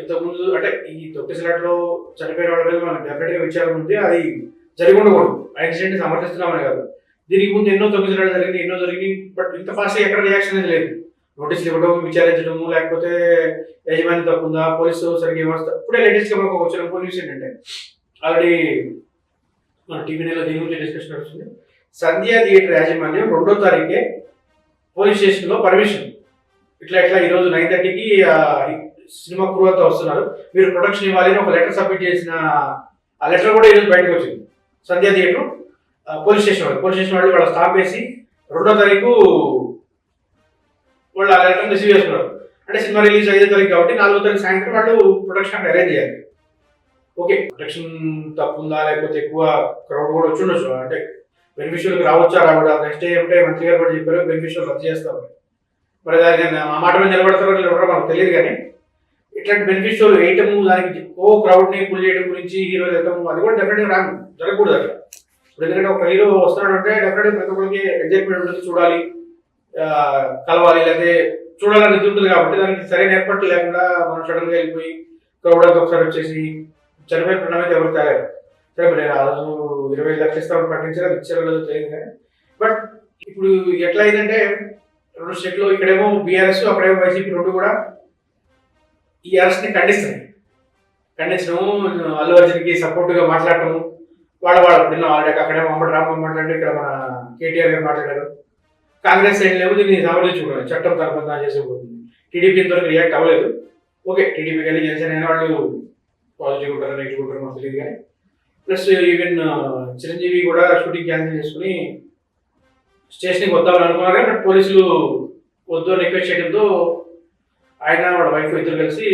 ఇంతకుముందు అంటే ఈ తొక్కిసలాట్లో చనిపోయిన వాళ్ళ మీద మనకు డెఫినెట్గా విచారం ఉంది అది జరిగి ఉండకూడదు ఆ సమర్థిస్తున్నామని కాదు. దీనికి ముందు ఎన్నో తొక్కిసలాట్లు జరిగింది ఎన్నో జరిగింది బట్ ఇంత ఫాస్ట్ ఎక్కడ రియాక్షన్ అనేది లేదు. నోటీసులు ఇవ్వడం విచారించడము లేకపోతే యజమాని తప్పుందా పోలీసు సరిగ్గా వ్యవస్థ ఇప్పుడే లేటెస్ట్గా మనకు వచ్చిన పోలీస్ ఏంటంటే ఆల్రెడీ మన టీవీ నెలలో దీని గురించి డిస్కషన్ నడుస్తుంది. సంధ్యా థియేటర్ యాజమాన్యం రెండో తారీఖే పోలీస్ స్టేషన్లో పర్మిషన్. ఇట్లా ఇట్లా ఈరోజు నైన్ థర్టీకి సినిమా క్రూ అంతా వస్తున్నారు. మీరు ప్రొడక్షన్ ఇవ్వాలి అని ఒక లెటర్ సబ్మిట్ చేసిన ఆ లెటర్ కూడా ఈరోజు బయటకు వచ్చింది. సంధ్యా థియేటర్ పోలీస్ స్టేషన్ వాళ్ళు. పోలీస్ స్టేషన్ వాళ్ళు వాళ్ళ స్టాప్ వేసి రెండో తారీఖు వాళ్ళు ఆ లెటర్ రిసీవ్ చేసుకున్నారు. అంటే సినిమా రిలీజ్ ఐదో తారీఖు కాబట్టి నాలుగో తారీఖు సాయంత్రం వాళ్ళు ప్రొడక్షన్ అరేంజ్ చేయాలి. ఓకే ప్రొడక్షన్ తప్పు ఉందా లేకపోతే ఎక్కువ క్రౌడ్ కూడా వచ్చి ఉండొచ్చు. అంటే బెనిఫిషియల్కి రావచ్చా రావడా నెక్స్ట్ డే అంటే మంత్రి గారు కూడా చెప్పారు బెనిఫిషియల్ రద్దు చేస్తాం. మరి దానికి ఆ మాట మీద నిలబడతారో నిలబడరో మనకు తెలియదు కానీ ఇట్లాంటి బెనిఫిషియల్ వేయటము దానికి ఓ క్రౌడ్ని పుల్ చేయడం గురించి హీరో వెళ్తాము అది కూడా డెఫినెట్గా రాను జరగకూడదు అట్లా. ఇప్పుడు ఎందుకంటే ఒక హీరో వస్తున్నాడు అంటే డెఫినెట్ ప్రతి ఒక్కరికి ఎగ్జైట్మెంట్ ఉంటుంది చూడాలి కలవాలి లేకపోతే చూడాలని ఇది ఉంటుంది కాబట్టి దానికి సరైన ఏర్పాట్లు లేకుండా మనం సడన్గా వెళ్ళిపోయి క్రౌడ్ అంతా ఒకసారి వచ్చేసి చనిపోయిన ప్రణం అయితే ఎవరు తేలేదు సరే మరి ఆ రోజు ఇరవై ఐదు లక్షలు ఇస్తామని ప్రకటించారు అది ఇచ్చారో లేదో తెలియదు కానీ. బట్ ఇప్పుడు ఎట్లా అయిందంటే రెండు స్టేట్లో ఇక్కడేమో బీఆర్ఎస్ అక్కడేమో వైసీపీ రెండు కూడా ఈ అరెస్ట్ని ని ఖండించడం అల్లు అర్జున్కి సపోర్ట్గా మాట్లాడటము మాట్లాడటం వాళ్ళ వాళ్ళ నిన్న ఆల్రెడీ అక్కడే మమ్మల్ని రామ మాట్లాడి ఇక్కడ మన కేటీఆర్ గారు మాట్లాడారు. కాంగ్రెస్ సైడ్ లేవు దీన్ని సమర్థించుకోవడం చట్టం తరపున చేసేపోతుంది టీడీపీ ఇంతవరకు రియాక్ట్ అవ్వలేదు. ఓకే టీడీపీ కానీ జనసేన అయినా వాళ్ళు పాజిటివ్ ఉంటారు నెగిటివ్ ఉంటారు మాకు తెలియదు కానీ ప్లస్ ఈవెన్ చిరంజీవి కూడా షూటింగ్ క్యాన్సిల్ చేసుకుని స్టేషన్కి వద్దామని అనుకున్నారు కానీ పోలీసులు వద్దు రిక్వెస్ట్ చేయడంతో ఆయన వాళ్ళ వైఫ్ ఇద్దరు కలిసి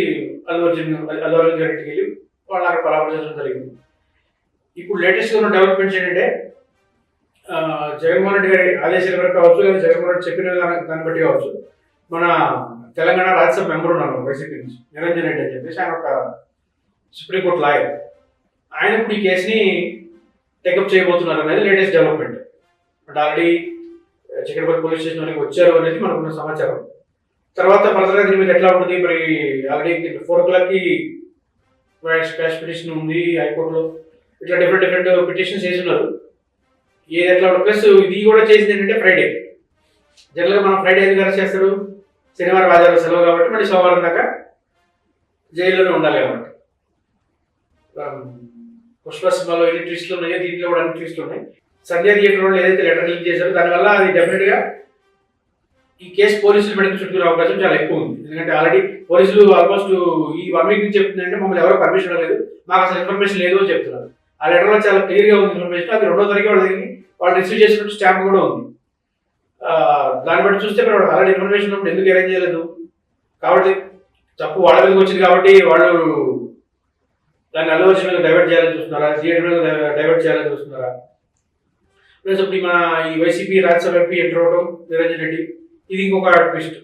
అల్లు అర్జున్ అల్లు అర్జున్ గారికి వెళ్ళి వాళ్ళు అక్కడ పరామర్శించడం జరిగింది. ఇప్పుడు లేటెస్ట్గా ఉన్న డెవలప్మెంట్స్ ఏంటంటే జగన్మోహన్ రెడ్డి గారి ఆదేశాల వరకు కావచ్చు లేదా జగన్మోహన్ రెడ్డి చెప్పిన దాని- దాన్ని బట్టి కావచ్చు మన తెలంగాణ రాజ్యసభ మెంబర్ ఉన్నారు వైసీపీ నుంచి నిరంజన్ రెడ్డి అని చెప్పేసి ఆయన ఒక సుప్రీంకోర్టు లాయర్. ఆయన ఇప్పుడు ఈ కేసుని టేకప్ చేయబోతున్నారు అనేది లేటెస్ట్ డెవలప్మెంట్ అంటే ఆల్రెడీ చికెన్పల్లి పోలీస్ స్టేషన్ వరకు వచ్చారు అనేది మనకున్న సమాచారం. తర్వాత ఫర్దర్గా అగ్రిమెంట్ మీద ఎట్లా ఉంటుంది? మరి ఆల్రెడీ ఫోర్ ఓ క్లాక్కి క్యాష్ పిటిషన్ ఉంది హైకోర్టులో. ఇట్లా డిఫరెంట్ డిఫరెంట్ పిటిషన్స్ చేస్తున్నారు ఏది ఎట్లా ప్లస్ ఇది కూడా చేసింది ఏంటంటే ఫ్రైడే జనరల్గా మనం ఫ్రైడే ఎందుకు అరెస్ట్ చేస్తారు? శనివారం ఆదివారం సెలవు కాబట్టి మళ్ళీ సోమవారం దాకా జైల్లోనే ఉండాలి కాబట్టి. Um, పుష్ప సినిమాలో ఎన్ని ట్విస్ట్లు ఉన్నాయో దీంట్లో కూడా అన్ని ట్విస్ట్లు ఉన్నాయి. సంధ్యా థియేటర్ వాళ్ళు ఏదైతే లెటర్ లీక్ చేశారో దానివల్ల అది డెఫినెట్గా ఈ కేసు పోలీసులు మెడకు అవకాశం చాలా ఎక్కువ ఉంది. ఎందుకంటే ఆల్రెడీ పోలీసులు ఆల్మోస్ట్ ఈ వన్ వీక్ నుంచి చెప్తుందంటే మమ్మల్ని ఎవరో పర్మిషన్ లేదు మాకు అసలు ఇన్ఫర్మేషన్ లేదు అని చెప్తున్నారు. ఆ లెటర్లో చాలా క్లియర్గా ఉంది ఇన్ఫర్మేషన్ అది రెండో తారీఖు వాళ్ళ దగ్గరికి వాళ్ళు రిసీవ్ చేసినట్టు స్టాంప్ కూడా ఉంది. దాన్ని బట్టి చూస్తే మరి ఆల్రెడీ ఇన్ఫర్మేషన్ ఉన్నప్పుడు ఎందుకు అరేంజ్ చేయలేదు? కాబట్టి తప్పు వాళ్ళ మీదకి వచ్చింది కాబట్టి వాళ్ళు దాన్ని అల్లు అర్జున్ మీద డైవర్ట్ చేయాలని చూస్తున్నారా? థియేటర్ మీద డైవర్ట్ చేయాలని చూస్తున్నారా? ప్లస్ ఇప్పుడు మన ఈ వైసీపీ రాజ్యసభ ఎంపీ ఎంటర్ అవడం నిరంజన్ రెడ్డి ఇది ఇంకొక ట్విస్ట్